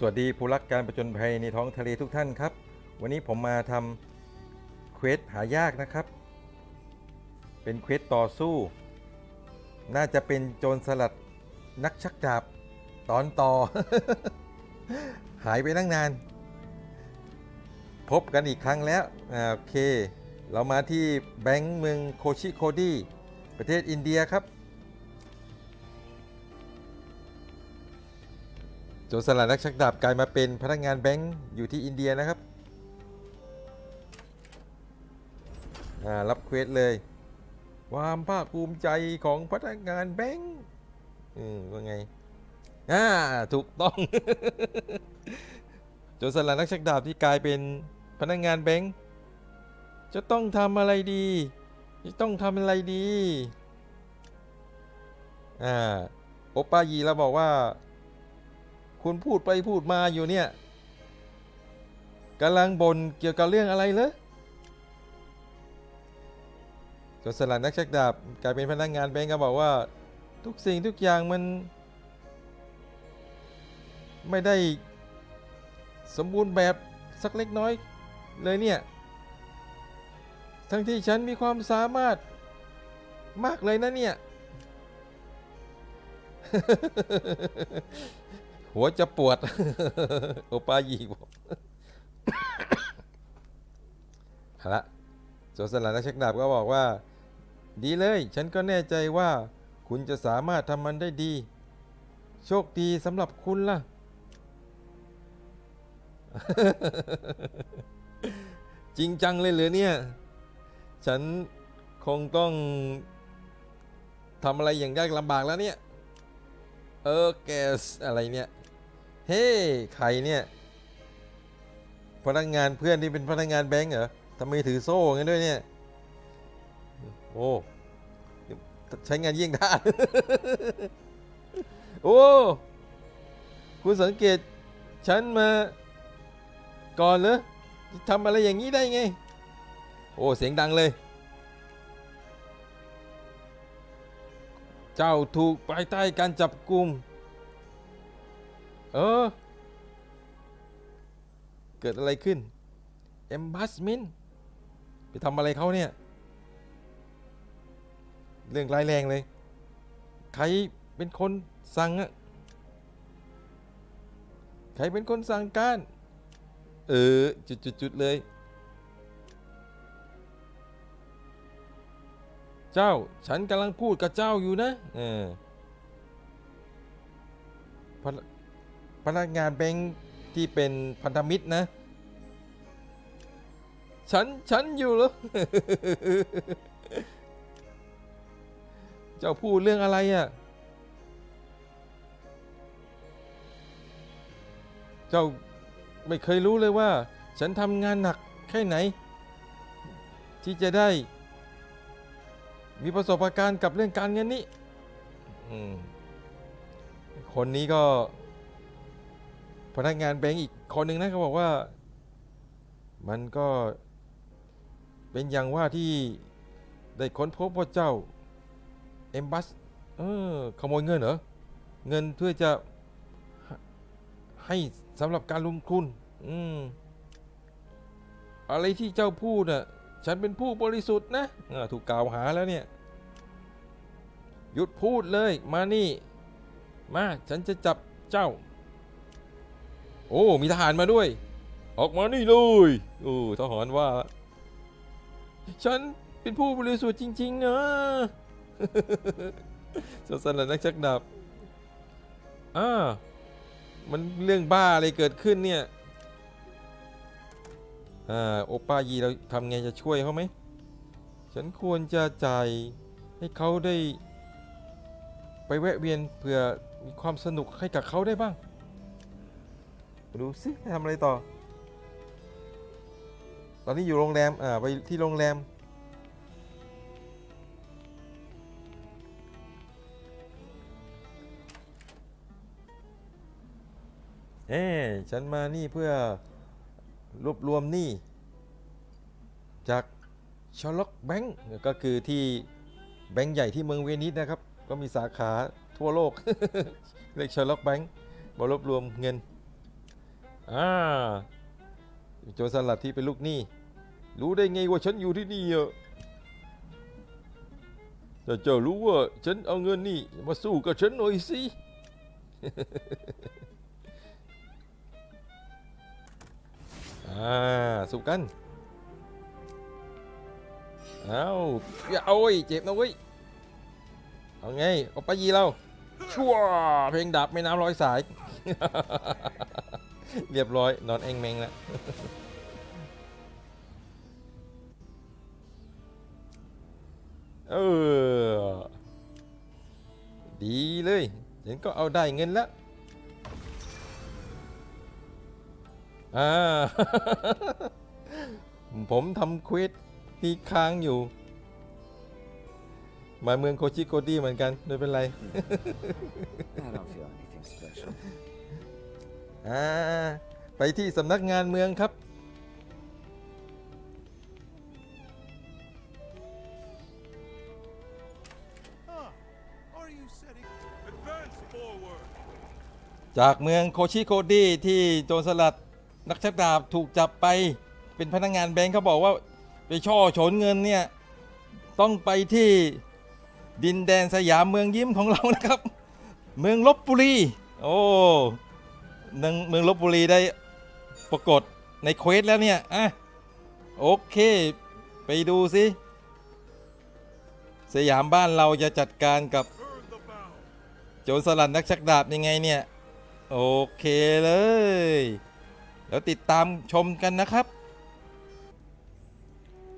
สวัสดีผู้รักการประจนภัยในท้องทะเลทุกท่านครับ วันนี้ผมมาทำเควสหายากนะครับ เป็นเควสต่อสู้ น่าจะเป็นโจรสลัดนักชักดาบตอนต่อ หายไปตั้งนาน พบกันอีกครั้งแล้วโอเค เรามาที่แบงก์เมืองโคชิโคดีประเทศอินเดียครับ โจรสลัดนักชักดาบกลายมาเป็นพนักงานแบงก์อยู่ที่อินเดียนะครับอ่ารับเควสเลย ความภาคภูมิใจของพนักงานแบงก์อืมว่าไงอ่าถูกต้อง โจรสลัดนักชักดาบที่กลายเป็นพนักงานแบงก์จะต้องทำอะไรดี จะต้องทำอะไรดี อ่า โอปป้ายีเราบอกว่า คุณพูดไปพูดมาอยู่เนี่ยกำลังบ่นเกี่ยวกับเรื่องอะไรเหรอจนสลัดนักชักดาบกลายเป็นพนักงานแบงก์ก็บอกว่า ทุกสิ่งทุกอย่างมัน ไม่ได้สมบูรณ์แบบสักเล็กน้อยเลยเนี่ย ทั้งที่ฉันมีความสามารถมากเลยนะเนี่ย หัวจะปวด โอปายีบอกเอาละโจรสลัดนักชักดาบก็บอกว่า ดีเลย ฉันก็แน่ใจว่า คุณจะสามารถทำมันได้ดี โชคดีสำหรับคุณล่ะ จริงจังเลยเหรือเนี่ย ฉันคงต้องทำอะไรอย่างยากลำบากแล้วเนี่ย เออแกสอะไรเนี่ย เฮ้ ใครเนี่ย พนักงานเพื่อนที่เป็นพนักงานแบงก์เหรอทำไมถือโซ่งั้นด้วยเนี่ย โอ้ ใช้งานยี่งท่าโอ้ คุณสังเกตฉันมาก่อนเหรอทำอะไรอย่างนี้ได้ไง โอ้ เสียงดังเลย เจ้าถูกภายใต้การจับกลุ่ม เออ เกิดอะไรขึ้น e m b a s s m e n t ไปทำอะไรเขาเนี่ย เรื่องร้ายแรงเลย ใครเป็นคนสั่งอะใครเป็นคนสั่งการ เออ จุดๆๆเลย เจ้า ฉันกำลังพูดกับเจ้าอยู่นะ เออ พนักงานแบงค์ที่เป็นพันธมิตรนะ ฉัน ฉันอยู่เหรอเจ้าพูดเรื่องอะไรอะ่ะ เจ้าไม่เคยรู้เลยว่า ฉันทำงานหนักแค่ไหน ที่จะได้ มีประสบการณ์กับเรื่องการเงินนี้คนนี้ก็ พนักงานแบงก์อีกคนหนึ่งนะเขาบอกว่า มันก็เป็นอย่างว่าที่ได้ค้นพบว่าเจ้าเอ็มบัสเออขโมยเงินเหรอ เงินเพื่อจะให้สำหรับการลงทุนอืมอะไรที่เจ้าพูดน่ะฉันเป็นผู้บริสุทธิ์นะถูกกล่าวหาแล้วเนี่ย หยุดพูดเลยมานี่ มา ฉันจะจับเจ้า โอ้ มีทหารมาด้วย ออกมานี่เลยโอ้ทหารว่า ฉันเป็นผู้บริสุทธิ์จริง ๆ นะสสลัดนักชักดาบอ่ามันเรื่องบ้าอะไรเกิดขึ้นเนี่ยอ่าโอป้ายีเราทำไงจะช่วยเขาไหม ฉันควรจะจ่ายให้เขาได้ ไปแวะเวียนเพื่อมีความสนุกให้กับเขาได้บ้าง ดูสิทำอะไรต่อ ตอนนี้อยู่โรงแรม อ่า ไปที่โรงแรม เอ๊ฉันมานี่เพื่อรวบรวมหนี้จากชาร์ล็อกแบงก์ก็คือที่แบงก์ใหญ่ที่เมืองเวนิสนะครับ ก็มีสาขาทั่วโลก เรียกชาร์ล็อกแบงก์มารวบรวมเงิน อ่าโจรสลัดที่เป็นลูกหนี้ รู้ได้ไงว่าฉันอยู่ที่นี่อะแต่เจ้ารู้ว่าฉันเอาเงินนี่มาสู้กับฉันหน่อยสิอ่าสู้กันเอาอย่าเอาเว้ยเจ็บนะเว้ยเอาไงเอาไปยีเราชั่วเพลงดับไม่น้ำร้อยสาย เรียบร้อย นอนเองเมงแล้วเออ ดีเลยฉันก็เอาได้เงินแล้วอ่า ผมทำควิสที่ค้างอยู่ มาเมืองโคชิโกดี้เหมือนกัน ไม่เป็นไร I don't feel anything special. อ่าไปที่สำนักงานเมืองครับ จากเมืองโคชิโกดีที่โจรสลัดนักชักดาบถูกจับไป เป็นพนักงานแบงค์เขาบอกว่า ไปช่อฉนเงินเนี่ย ต้องไปที่ดินแดนสยามเมืองยิ้มของเรานะครับ เมืองลบบุรี โอ้ เมืองเมืองลบบุรีได้ปรากฏในเควสแล้วเนี่ยอะโอเค ไปดูสิสยามบ้านเราจะจัดการกับโจรสลัดนักชักดาบยังไงเนี่ย โอเคเลย แล้วติดตามชมกันนะครับ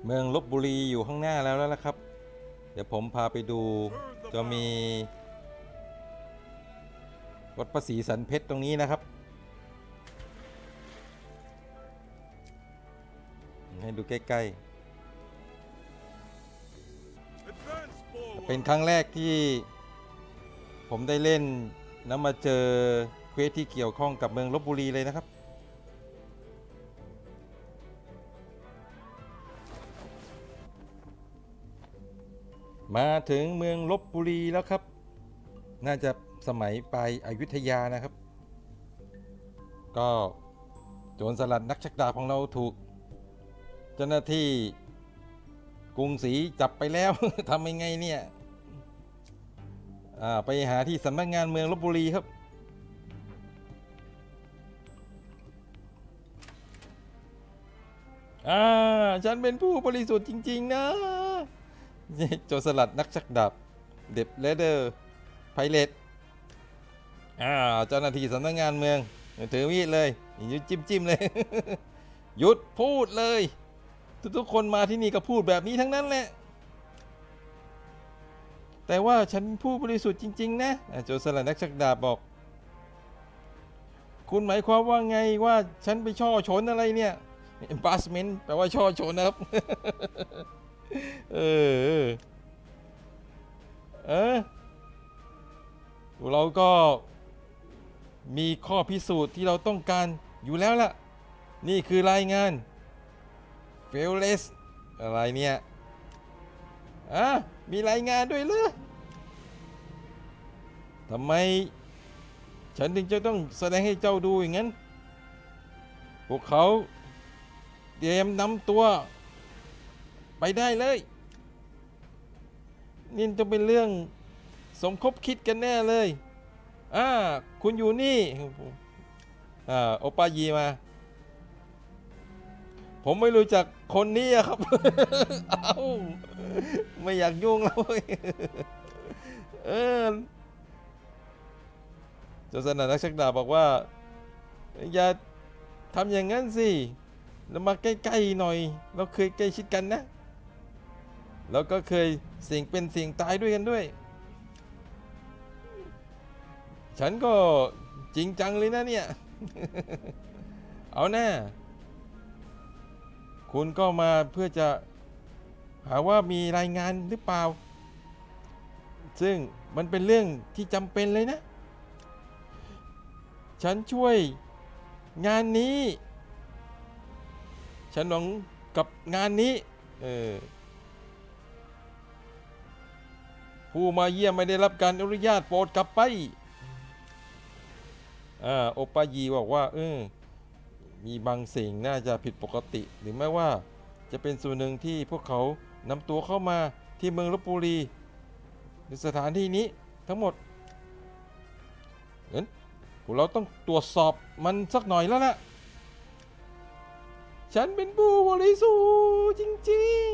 เมืองลบบุรีอยู่ข้างหน้าแล้วแล้วละครับ เดี๋ยวผมพาไปดูจะมี วัดพระศรีสันเพชรตรงนี้นะครับ ให้ดูใกล้ Advance ๆ forward. เป็นครั้งแรกที่ผมได้เล่นแล้วมาเจอเควสที่เกี่ยวข้องกับเมืองลบบุรีเลยนะครับ มาถึงเมืองลบบุรีแล้วครับ น่าจะสมัยปลายอายุทยานะครับ ก็โจรสลัดนักชักดาบของเราถูก เจ้าหน้าที่กรุงศรีจับไปแล้ว ทำยังไงเนี่ยไปหาที่สำนักงานเมืองลบบุรีครับ อ่า ฉันเป็นผู้บริสุทธิ์จริง ๆ นะโจรสลัดนักชักดาบเด็บเลเดอร์ไพเรตอ่าเจ้าหน้าที่สำนักงานเมือง ถือมีดเลย ยุดจิ้มจิ้มเลย หยุดพูดเลย ทุกๆคนมาที่นี่ก็พูดแบบนี้ทั้งนั้นแหละ แต่ว่าฉันผู้บริสุทธิ์จริง ๆ นะโจสลัดนักชักดาบบอก คุณหมายความว่าไงว่าฉันไปช่อฉนอะไรเนี่ย embarrassment แปลว่าช่อฉนนะครับเออเออ เออ เราก็มีข้อพิสูจน์ที่เราต้องการอยู่แล้วล่ะ นี่คือรายงาน f a i l e s อะไรเนี่ยอะมีรายงานด้วยเหรอทำไม ฉันถึงจะต้องแสดงให้เจ้าดูอย่างนั้น พวกเขาเตรียมนำตัว ไปได้เลย นี่จะเป็นเรื่องสมคบคิดกันแน่เลย อ่า คุณอยู่นี่อ่าโอปายีมา ผมไม่รู้จักคนนี้อะครับ เอ้าไม่อยากยุ่งแล้วเออเจ้าสนานักชักดาบบอกว่า อย่าทำอย่างนั้นสิเรามาใกล้ๆหน่อย เราเคยใกล้ชิดกันนะ แล้วก็เคยเสี่ยงเป็นเสี่ยงตายด้วยกันด้วย ฉันก็จริงจังเลยนะเนี่ย เอาแน่ คุณก็มาเพื่อจะหาว่ามีรายงานหรือเปล่า ซึ่งมันเป็นเรื่องที่จำเป็นเลยนะ ฉันช่วยงานนี้ ฉันหวังกับงานนี้ เออ ผู้มาเยี่ยมไม่ได้รับการอนุญาตโปรดกลับไป อ่าโอปายีบอกว่า เออ มีบางสิ่งน่าจะผิดปกติ หรือไม่ว่าจะเป็นส่วนหนึ่งที่พวกเขานำตัวเข้ามาที่เมืองลบบุรีในสถานที่นี้ทั้งหมดงั้นพวกเราต้องตรวจสอบมันสักหน่อยแล้วล่ะ ฉันเป็นผู้บริสุทธิ์จริง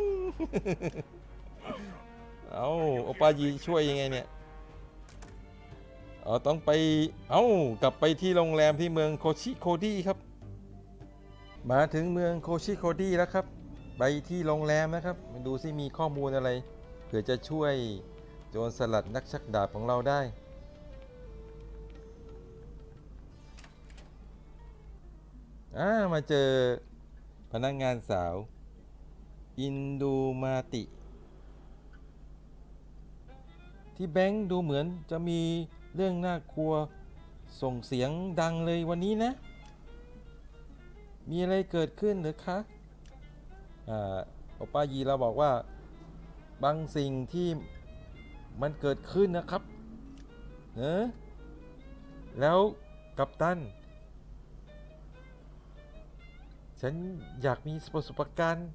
ๆ เอาโอปายีช่วยยังไงเนี่ยเอาต้องไป เอากลับไปที่โรงแรมที่เมืองโคชิโคดีครับ มาถึงเมืองโคชิโคดีแล้วครับ ไปที่โรงแรมนะครับมาดูซิมีข้อมูลอะไร เผื่อจะช่วยโจรสลัดนักชักดาบของเราได้ อ่า มาเจอพนักงานสาว อินดูมาติ ที่แบงค์ดูเหมือนจะมีเรื่องน่ากลัวส่งเสียงดังเลยวันนี้นะ มีอะไรเกิดขึ้นหรือคะอ่าโอป้ายีเราบอกว่า บางสิ่งที่มันเกิดขึ้นนะครับเนอะแล้วกัปตัน ฉันอยากมีประสบการณ์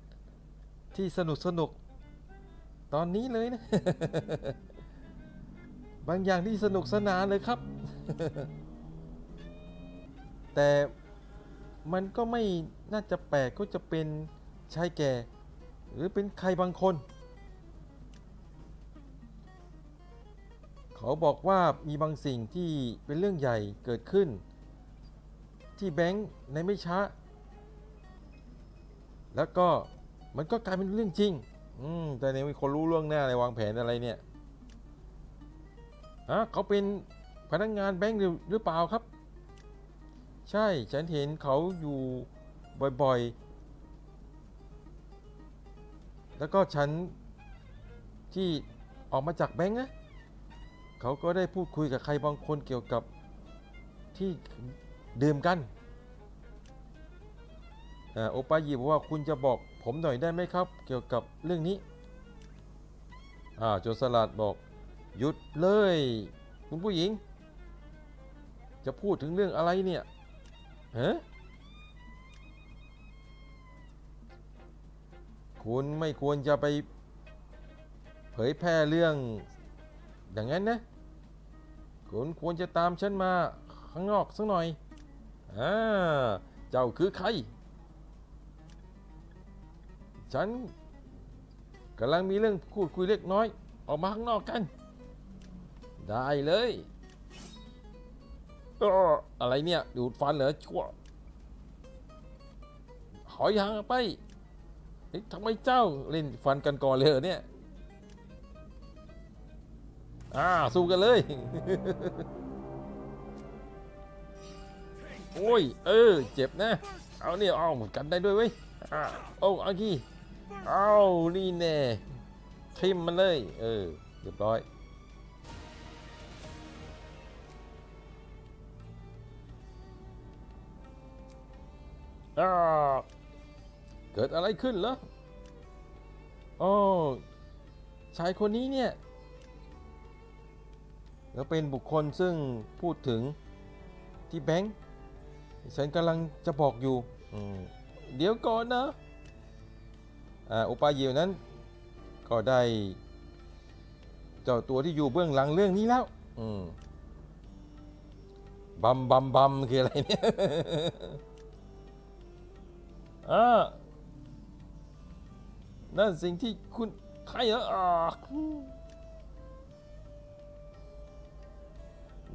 ที่สนุกสนุกตอนนี้เลยนะ บางอย่างที่สนุกสนานเลยครับ แต่ มันก็ไม่น่าจะแปลกก็จะเป็นชายแก่ หรือเป็นใครบางคน เขาบอกว่ามีบางสิ่งที่เป็นเรื่องใหญ่เกิดขึ้น ที่แบงค์ในไม่ช้า แล้วก็มันก็กลายเป็นเรื่องจริง อืมแต่เนี่ยมีคนรู้เรื่องหน้าอะไรวางแผนอะไรเนี่ยอะเขาเป็นพนักงานแบงค์หรือเปล่าครับ ใช่ ฉันเห็นเขาอยู่บ่อยๆ แล้วก็ฉันที่ออกมาจากแบงค์นะเขาก็ได้พูดคุยกับใครบางคนเกี่ยวกับที่ดื่มกันอ่าโอปายีบอกว่าคุณจะบอกผมหน่อยได้ไหมครับ เกี่ยวกับเรื่องนี้อ่าโจรสลัดบอกหยุดเลย คุณผู้หญิง จะพูดถึงเรื่องอะไรเนี่ย ฮะคุณไม่ควรจะไป เผยแพร่เรื่อง อย่างนั้นนะ คุณควรจะตามฉันมาข้างนอกสักหน่อยอ่าเจ้าคือใคร ฉันกำลังมีเรื่องพูดคุยเล็กน้อย ออกมาข้างนอกกัน ได้เลย อ้ออะไรเนี่ย ดูดฟันเหรอชั่วหอยหางไปทำไมเจ้าเล่นฟันกันก่อนเลยเหรอเนี่ย อ่า สู้กันเลย โอ้ย เออ เจ็บนะ เอาเนี่ยเอากันได้ด้วยเว้ยอ่าโอ้อากี้เอานี่แน่ทิมมันเลย เออ เรียบร้อย อ่าเกิดอะไรขึ้นเหรอโอ้ชายคนนี้เนี่ยแล้วเป็นบุคคลซึ่งพูดถึงที่แบงค์ฉันกำลังจะบอกอยู่ เดี๋ยวก่อนนะออปายิวนั้น ก็ได้ เจ้าตัวที่อยู่เบื้องหลังเรื่องนี้แล้วอืมบัมบัมบัมคืออะไรเนี่ย อ่านั่นสิ่งที่คุณใครเหรออ่า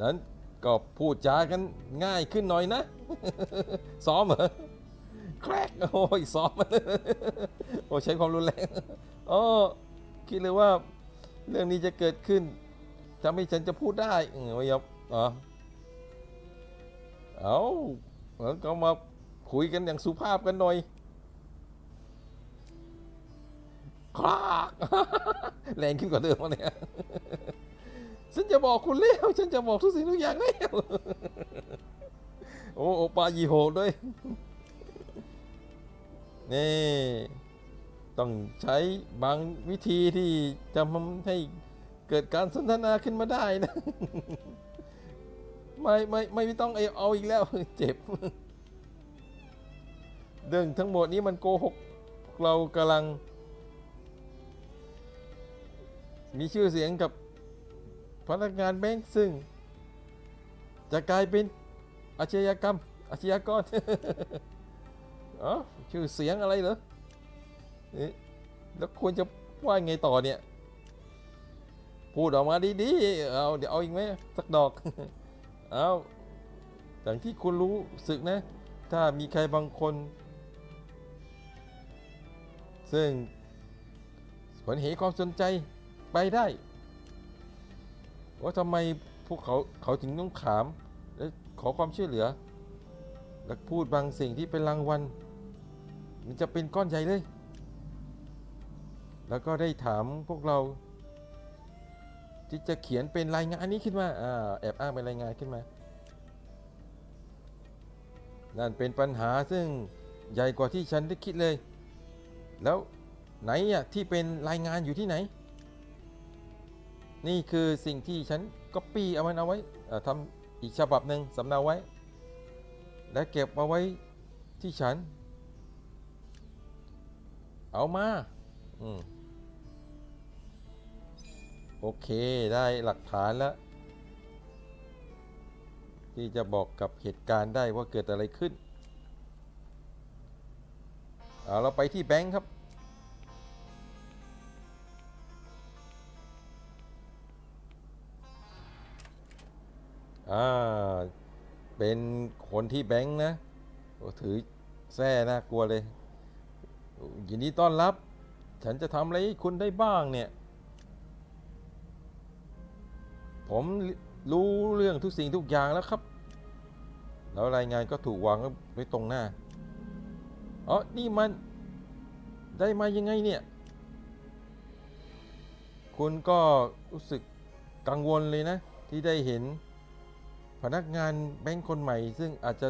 นั้นก็พูดจากันง่ายขึ้นหน่อยนะ ซ้อมเหรอแครกโอ้ยซ้อมโอ้ใช้ความรุนแรงอ๋อคิดเลยว่า เรื่องนี้จะเกิดขึ้นทำให้ฉันจะพูดได้เออไม่ยอมอ๋อเอาแล้วก็มา คุยกันอย่างสุภาพกันหน่อยครากแรงขึ้นกว่าเดิมวะเนี่ยฉันจะบอกคุณแล้ว ฉันจะบอกทุกสิ่งทุกอย่างแล้วโอ้โอปายีโหดด้วย นี่ ต้องใช้บางวิธีที่จะทำให้เกิดการสนทนาขึ้นมาได้นะ ไม่ไม่ไม่ต้องเอาเอาอีกแล้ว เจ็บ เรื่องทั้งหมดนี้มันโกหกเรากำลัง มีชื่อเสียงกับพนักงานแบงค์ซึ่ง จะกลายเป็นอาชญากรรมอาชญากรอ๋อชื่อเสียงอะไรเหรอแล้วควรจะว่าไงต่อเนี่ย พูดออกมาดีๆ เอาเดี๋ยวเอาอีกไหมสักดอก เอาอย่างที่คุณรู้สึกนะ ถ้ามีใครบางคน ซึ่งผลเหตุความสนใจไปได้ ว่าทำไมพวกเขาเขาถึงต้องถาม และขอความช่วยเหลือ และพูดบางสิ่งที่เป็นรางวัล มันจะเป็นก้อนใหญ่เลย แล้วก็ได้ถามพวกเรา ที่จะเขียนเป็นรายงานนี้ขึ้นมาอ่าแอบอ้างเป็นรายงานขึ้นมา นั่นเป็นปัญหาซึ่งใหญ่กว่าที่ฉันได้คิดเลย แล้วไหนอะที่เป็นรายงานอยู่ที่ไหน นี่คือสิ่งที่ฉันก็ปี้เอามันเอาไว้เอ่อทำอีกฉบับหนึ่งสำเนาไว้ และเก็บเอาไว้ที่ฉัน เอามาอืมโอเคได้หลักฐานแล้ว ที่จะบอกกับเหตุการณ์ได้ว่าเกิดอะไรขึ้น เราไปที่แบงค์ครับ อ่า เป็นคนที่แบงค์นะถือแส้น่ากลัวเลย ยินดีต้อนรับ ฉันจะทำอะไรให้คุณได้บ้างเนี่ย ผมรู้เรื่องทุกสิ่งทุกอย่างแล้วครับ แล้วรายงานก็ถูกวางไว้ตรงหน้า อ๋อ นี่มันได้มายังไงเนี่ย คุณก็รู้สึกกังวลเลยนะ ที่ได้เห็นพนักงานแบงค์คนใหม่ ซึ่งอาจจะ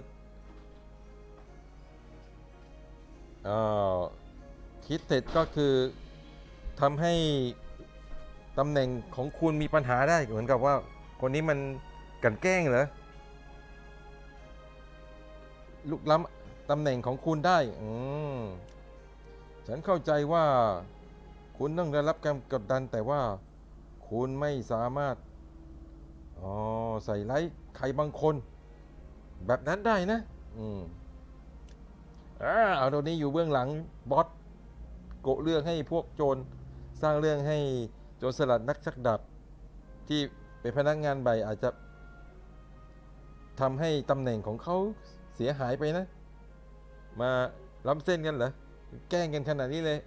คิดเสร็จก็คือทำให้ตำแหน่งของคุณมีปัญหาได้เหมือนกับว่า คนนี้มันกันแกล้งเหรอลุกล้ำ ตำแหน่งของคุณได้ อืม ฉันเข้าใจว่า คุณต้องได้รับการกดดันแต่ว่า คุณไม่สามารถ อ๋อ ใส่ไร้ใครบางคน แบบนั้นได้นะ อืมอ่าเอาตัวนี้อยู่เบื้องหลังบอสโกะเรื่องให้พวกโจรสร้างเรื่องให้โจรสลัดนักชักดาบที่เป็นพนักงานใบอาจจะทำให้ตำแหน่งของเขาเสียหายไปนะ มาล้ำเส้นกันเหรอ แกล้งกันขนาดนี้เลย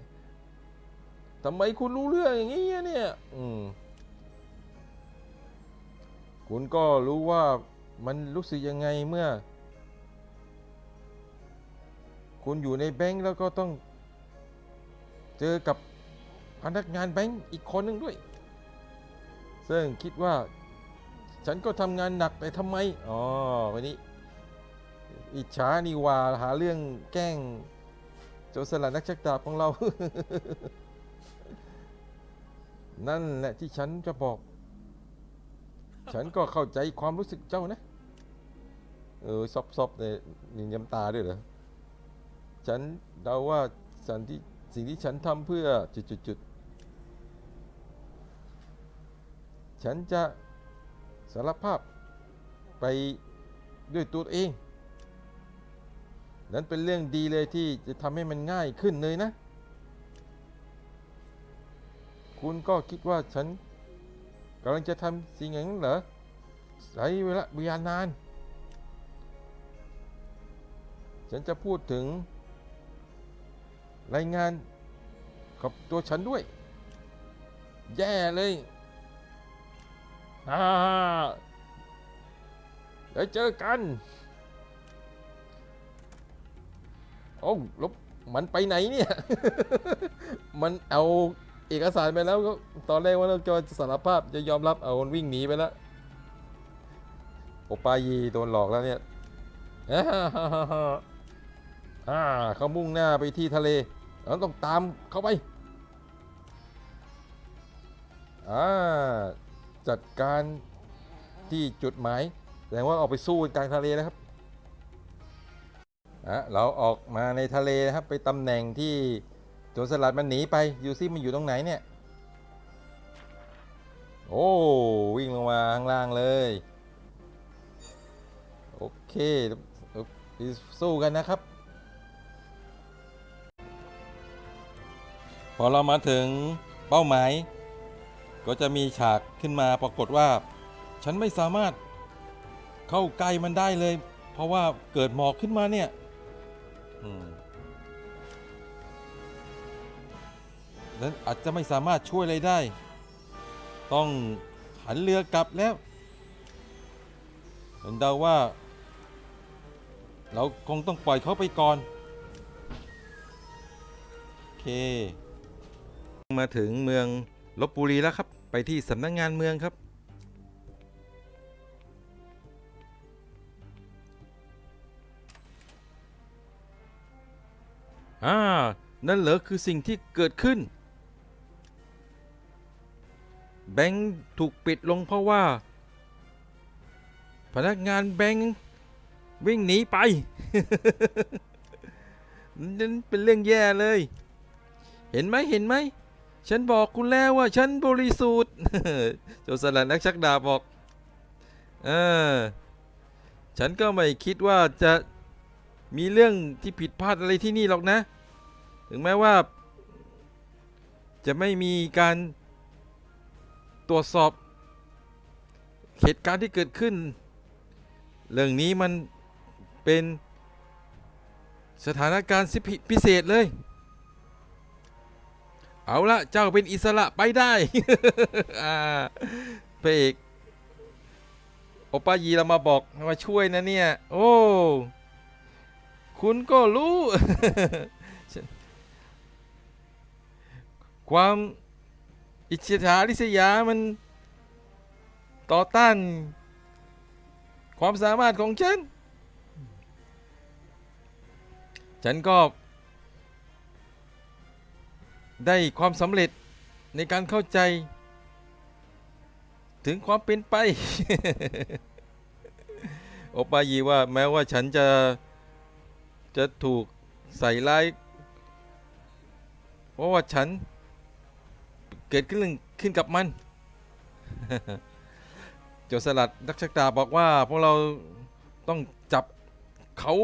ทำไมคุณรู้เรื่องอย่างนี้เนี่ย อืม คุณก็รู้ว่ามันรู้สึกยังไงเมื่อ คุณอยู่ในแบงก์แล้วก็ต้อง เจอกับพนักงานแบงก์อีกคนหนึ่งด้วย ซึ่งคิดว่า ฉันก็ทำงานหนักแต่ทำไม อ๋อวันนี้ อิจฉานี่หว่าหาเรื่องแกล้ง โจรสลัดนักชักดาบของเรา นั่นแหละที่ฉันจะบอก ฉันก็เข้าใจความรู้สึกเจ้านะ เออซอบซอบเนี่ยมีน้ำตาด้วยเหรอ ฉันเดาว่าสันที่สิ่งที่ฉันทำเพื่อจุดจุดจุดๆฉันจะสารภาพไปด้วยตัวเอง นั้นเป็นเรื่องดีเลยที่จะทำให้มันง่ายขึ้นเลยนะ คุณก็คิดว่าฉันกำลังจะทำสิ่งอย่างนั้นเหรอใช้เวลาเวลานาน ฉันจะพูดถึง รายงานกับตัวฉันด้วย แย่เลยอ่าเดี๋ยวเจอกัน โอ้ลบมันไปไหนเนี่ย มันเอาเอกสารไปแล้วก็ตอนแรกว่าเราจะสารภาพจะยอมรับเอามันวิ่งหนีไปแล้วโอปายีโดนหลอกแล้วเนี่ยอ่าเขามุ่งหน้าไปที่ทะเลเราต้องตามเข้าไปอ่าจัดการที่จุดหมายแสดงว่าออกไปสู้กันกลางทะเลนะครับ อะเราออกมาในทะเลนะครับไปตำแหน่งที่โจรสลัดมันหนีไปยู่ซิมันอยู่ตรงไหนเนี่ยโอ้วิ่งลงมาข้างล่างเลยโอเคสู้กันนะครับ พอเรามาถึงเป้าหมาย ก็จะมีฉากขึ้นมาปรากฏว่า ฉันไม่สามารถเข้าใกล้มันได้เลย เพราะว่าเกิดหมอกขึ้นมาเนี่ย นั้นอาจจะไม่สามารถช่วยอะไรได้ ต้องหันเรือกลับแล้วฉันเดาว่า เราคงต้องปล่อยเขาไปก่อน โอเค มาถึงเมืองลบบุรีแล้วครับ ไปที่สำนักงงานเมืองครับ อ่า นั่นเหรอคือสิ่งที่เกิดขึ้น แบงค์ถูกปิดลงเพราะว่า พนักงานแบงค์วิ่งหนีไป นั่นเป็นเรื่องแย่เลย เห็นไหมเห็นไหม ฉันบอกคุณแล้วว่าฉันบริสุทธิ์โจสลัดนักชักดาบบอก เออ ฉันก็ไม่คิดว่าจะ มีเรื่องที่ผิดพลาดอะไรที่นี่หรอกนะ ถึงแม้ว่า จะไม่มีการตรวจสอบเหตุการณ์ที่เกิดขึ้น เรื่องนี้มันเป็นสถานการณ์สิพิพิเศษเลย เอาละเจ้าเป็นอิสระไปได้อ่าพระเอกโอปายีเรามาบอกมาช่วยนะเนี่ย โอ้ คุณก็รู้ ความอิจฉาริษยามันต่อต้าน ความสามารถของฉัน ฉันก็ ได้ความสำเร็จในการเข้าใจ ถึงความเป็นไป โอปายีว่าแม้ว่าฉันจะ จะถูกใส่ร้ายเพราะว่าฉันเกิดขึ้นเรื่องขึ้นกับมัน โจรสลัดนักชักดาบบอกว่าพวกเราต้องจับเขา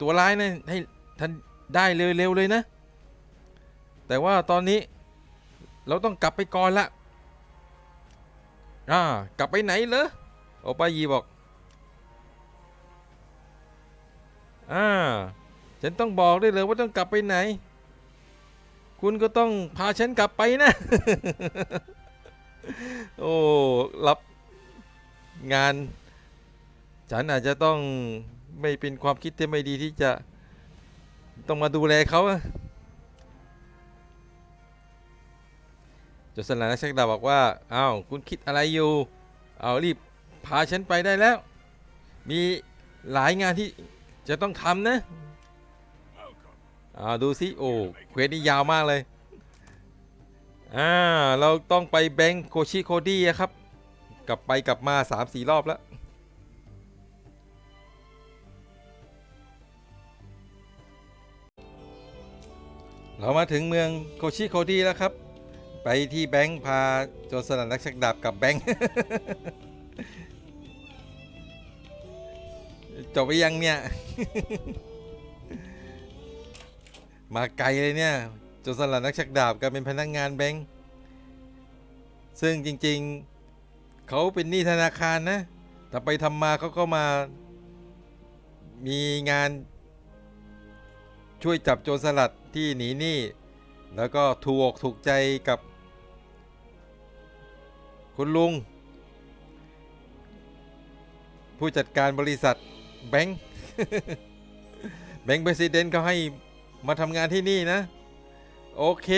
ตัวร้ายนะให้ท่านได้เร็วๆเลยนะ แต่ว่าตอนนี้เราต้องกลับไปก่อนละอ่ากลับไปไหนเหรอโอปายีบอก อ่า ฉันต้องบอกได้เลยว่าต้องกลับไปไหน คุณก็ต้องพาฉันกลับไปนะ โอ้ รับงาน ฉันอาจจะต้องไม่เป็นความคิดที่ไม่ดีที่จะต้องมาดูแลเขาจรสลัดนักชักดาบบอกว่า อ้าว คุณคิดอะไรอยู่ เอารีบพาฉันไปได้แล้ว มีหลายงานที่ จะต้องทำนะ Welcome. อ่าดูสิโอ้เควสนี่ยาวมากเลยอ่าเราต้องไปแบงค์โคชิโคดี้อะครับ กลับไปกลับมา3-4รอบแล้วเรามาถึงเมืองโคชิโคดี้แล้วครับ ไปที่แบงค์พาโจรสลัดนักชักดาบกับแบงค์ จบไปยังเนี่ย มาไกลเลยเนี่ยโจรสลัดนักชักดาบกันเป็นพนักงานแบงค์ซึ่งจริงๆเขาเป็นหนี้ธนาคารนะ แต่ไปทำมาเขาก็มามีงานช่วยจับโจรสลัดที่หนีหนี้แล้วก็ถูกอกถูกใจกับ คุณลุง ผู้จัดการบริษัท แบงค์แบงค์เ e ร i เดนเขาให้มาทำงานที่นี่นะ โอเค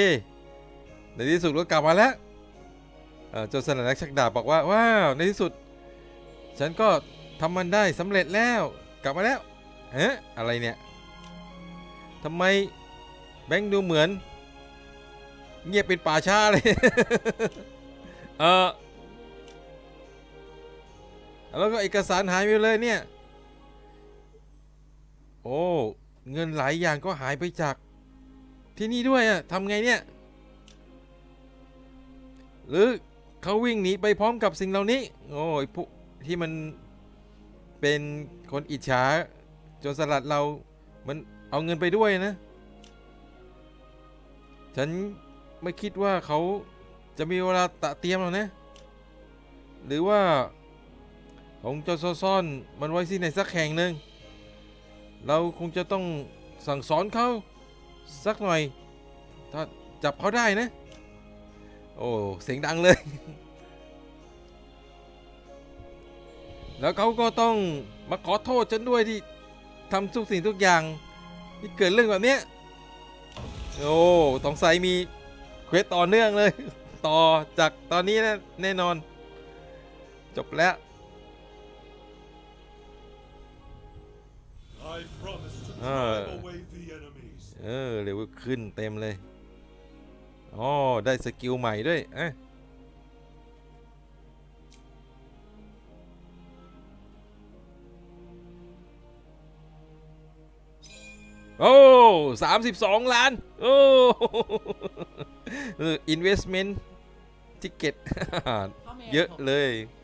ในที่สุดก็กลับมาแล้วเอ่อโจรสลัดนักชักดาบบอกว่า ว้าว ในที่สุด ฉันก็ทำมันได้สำเร็จแล้ว กลับมาแล้วเอ๊ะอะไรเนี่ยทำไมแบงค์ดูเหมือน เงียบเป็นป่าช้าเลย เออแล้วก็เอกสารหายไปเลยเนี่ย โอ้ เงินหลายอย่างก็หายไปจาก ที่นี่ด้วยอะทำไงเนี่ย หรือเขาวิ่งหนีไปพร้อมกับสิ่งเหล่านี้ โอ้ยพวกที่มันเป็นคนอิจฉาโจรสลัดเรา มันเอาเงินไปด้วยนะ ฉันไม่คิดว่าเขาจะมีเวลาตะเตรียมหรอกนะ หรือว่าคงจะซ่อนมันไว้ที่ไหนสักแห่งหนึ่ง เราคงจะต้องสั่งสอนเขาสักหน่อย ถ้าจับเขาได้นะ โอ้เสียงดังเลย แล้วเขาก็ต้องมาขอโทษฉันด้วยที่ทำทุกสิ่งทุกอย่าง ที่เกิดเรื่องแบบนี้โอ้ตองไซมีเควสต่อเนื่องเลย ต่อจากตอนนี้นะแน่นอน จบแล้ว I promise to Ah. drive away the enemies. เออเร็วขึ้นเต็มเลยอ๋อได้สกิลใหม่ด้วยอะโอ้สามสิบสองล้าน โอ้เออ investment ticket เยอะเลยเ